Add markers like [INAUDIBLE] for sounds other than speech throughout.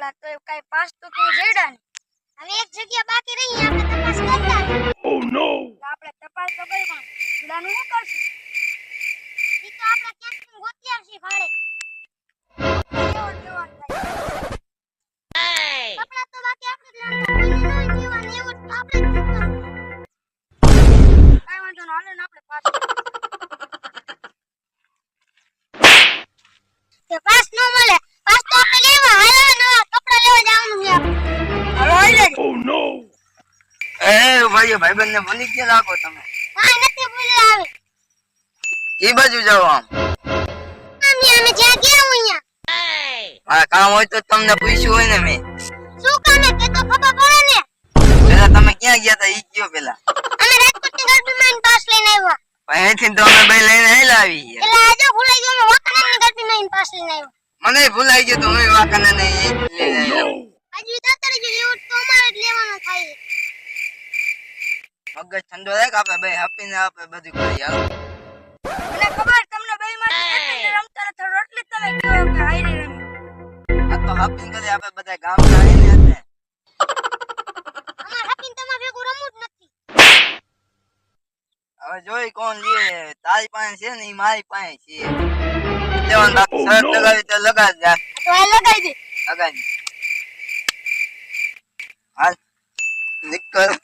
રેખડા તો કઈ પાસ તો કે જેડા ને હવે એક જગ્યા બાકી રહી આપણે તપાસ કરતા ઓ નો આપણે તપાસ તો કરી પણ જીડાનું શું કરશું? ઈ તો આપણે ક્યાંક ગોતી આવશે ભાડે. કપડા તો બાકી આપણે પાસ ભાઈઓ ભાઈબંધ ને ભૂલી ગયા લાગો તમે એ બાજુ જાઓ આમ. ગયા હું કામ હોય તો તમને પૂછ્યું હોય ને મેં. શું કામે તે તો ખબર પડે ને. પેલા તમે ક્યાં ગયા હતા ઈ કયો પેલા. અમે રાજકોટની ગરબીમાં એને પાસ લઈને આવ્યા. અહીંથી તો અમે લઈને આયેલા આવી ગયા. એટલે આજે ભૂલાઈ ગયો તમે વાંકાનેરની ગરબીમાં એને પાસ લઈને આવ્યા. મને ભૂલાઈ ગયું તો હું વાંકાને ને ઈ લઈને આજે તાતરી ગયું તો અમારે જ લેવાનું થાય મગજ ઠંડો રાખ આપણે બે હપીને આપણે બધું કરી હાલો મને ખબર તમને બે માં રમતા નથી રોટલી તમે કહો કે હાઈરે રમી. આ તો હપીને કરી આપણે બધા ગામ ના આવીને એટલે અમાર હપીને તમારે ભેગું રમવું જ નથી. હવે જોઈ કોણ લે તારી પાસે છે ને ઈ મારી પાસે છે. લેવાનું બાકી Oh, શરત લગાવી તો લગાવી જા. તો આ લગાવી દે. લગાવી હાલ નીકળ.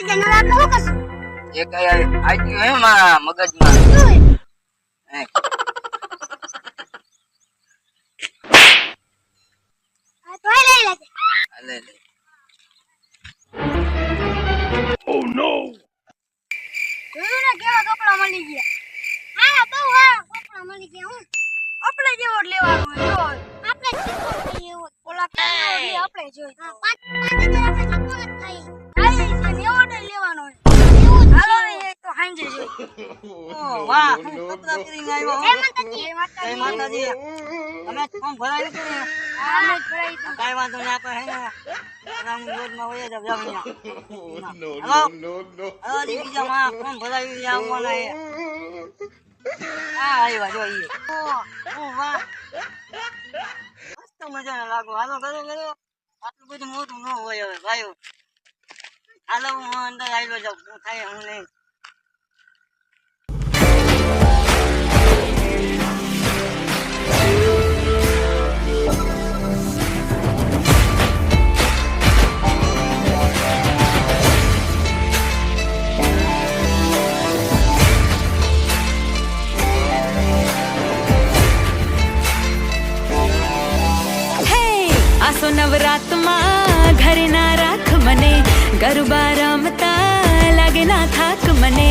હવે આપણે શું કરશું? એ કઈ હે મારા મગજમાં. Oh no! કેવા કપડા મળી ગયા. હા બહુ કપડાં મળી ગયા હું. આપણે જેવો જ જો. આપણે જ શીખવું જોઈએ એવું ઓલા આપણે જોઈ હા પાંચ પાંચ આપણે શીખવું જ થાય થાય છે ને લેવાનો હાલો ને તો હાંજે જોઈ [LAUGHS] ઓ વાહ હું કપડાં આવ્યો જય માતાજી જય માતાજી. તમે ફોર્મ ભરાયું કે નહીં? હા, અમે જ ભરાઈ દીધું. કાંઈ વાંધો નહીં આપણે હે ને રામ રોડમાં વહી જાવ જાવ અહીંયા. No Hello? no no! હવે માં ફોર્મ ભરાયું આવવાના છે. હા આવ્યા જો ઈ. ઓહ, ઓહ, વાહ મસ્ત મજાના લાગો હાલો કરો કરો આટલું બધું મોટું ન હોય હવે ભાઈઓ હાલો હું અંદર આવી જાઉં. થાય હું નહીં. ગરબા રમતા લાગે ના થાક મને.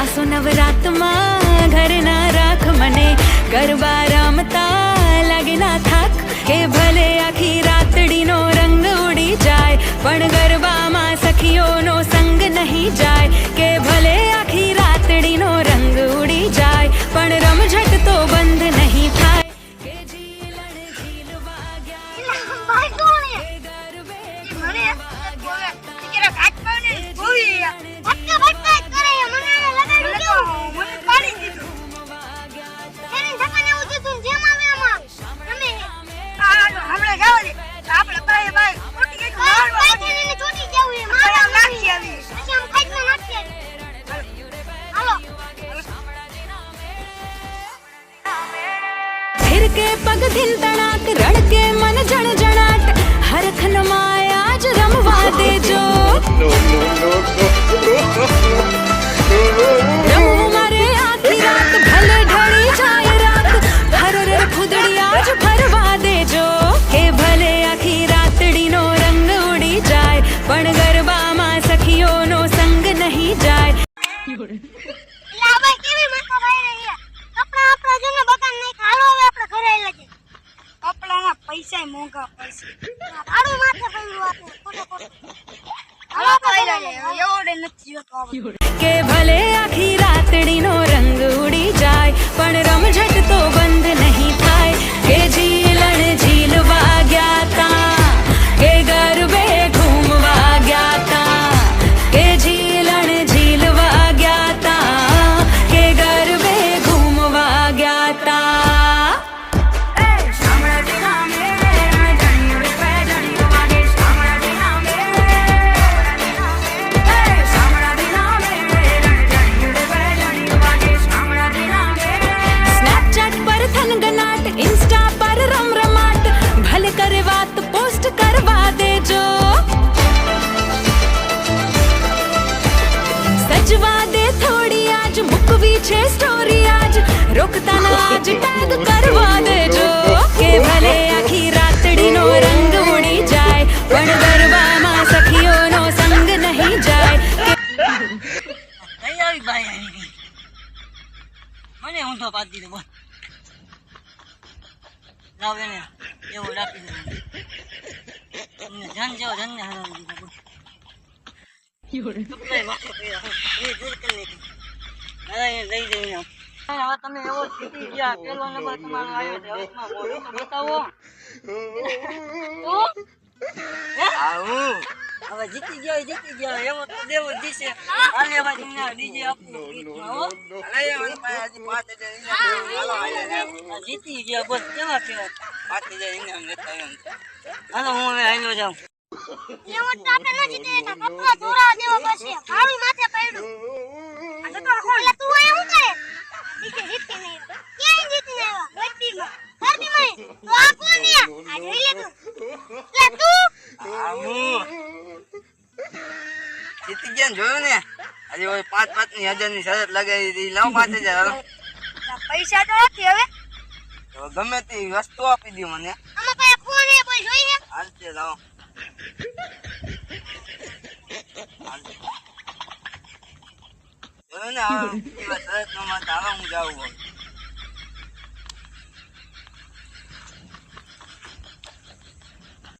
આસો નવરાતમાં ઘર ના રાખ મને. ગરબા રમતા લાગે ના થાક કે ભલે આખી રાતડીનો રંગ ઉડી જાય પણ ગરબામાં સખીઓનો સંગ નહીં જાય. કે ભલે આખી રાતડીનો રંગ ઉડી જાય પણ રમઝટ તો બંધ નહીં થાય. કે ગરબે પાડીને ગોળી ગયા. ભટકા ભટકા જ કરે છે. મને આને લગાડ્યું મને કેવું તો- મને પાડી દીધું. એને ઢકાને એવું દીધું ને જેમ આવે એમાં તમે આ જો હમણાં જાવા દે. આપણે બાય બાય ખોટી કંઈક બાય મારવા બાય માંડીએ. થઈને ચોટી જવું એ આપણે મારા આમ નાખી આવીએ. પછી આમ ખાઈમાં નાખી આવી. હાલો फिर के पग दिल तड़ाक रड़के मन जण મોંઘા પૈસા. માથે પડ્યું. કે ભલે આખી રાતડીનો રંગ ઉડી જાય પણ રમઝટ તો બંધ નહીં. છે સ્ટોરી આજ. રોકતા ના આજ ટેગ કરવા દેજો. કે ભલે આખી રાતડીનો રંગ ઉડી જાય પણ ગરબામાં સખીઓનો સંગ નહીં જાય. કઈ આવી ભાઈ આવી ગઈ મને ઊંધો પાડી દીધો બોલ. લાવ એને એવો રાખી દે. તમને જન જેવો જન ને હરાવી દીધો બોલ. કપડાય વાંકો કર્યા. એ દૂર કરી નાખી. હવે એ લઈ જઈને હવે તમે એવો જીતી ગયા પેલો નંબર તમારો આવ્યો છે હવે બતાવો આવું હવે જીતી ગયા જીતી ગયા એવો તો દેવો જ દીશે હાલે હવે તમને ડીજે આપવું ગીતમાં, હો. આ જીતી ગયા બસ કેવા કેવા હાલો હું હવે હાલ્યો જાઉં એવું તો આપણે ન જીતી જતા. દેવો પડશે. મારું માથે પડ્યું. આ તો તારો ખોલ. એટલે તું એ શું કરે? જીતી જીતી નહીં આવ્યો. ક્યાંય જીતી નહીં આવ્યો? ગરબીમાં. ગરબીમાં નહીં. તો આ કોણ છે? આ જોઈ લે તું. એટલે તું આવું જીતી ગયા જોયું ને? આજે ઓલી પાંચ પાંચની હજારની શરત લગાવી હતી. લાવ પાંચ હજાર હાલો. પૈસા તો નથી હવે. તો ગમે તે વસ્તુ આપી દી મને. આમાં કયા ફોન હે કોઈ હાલતે લાવ. જોયું ને આ શરત નો માં હાલો હું જાઉં.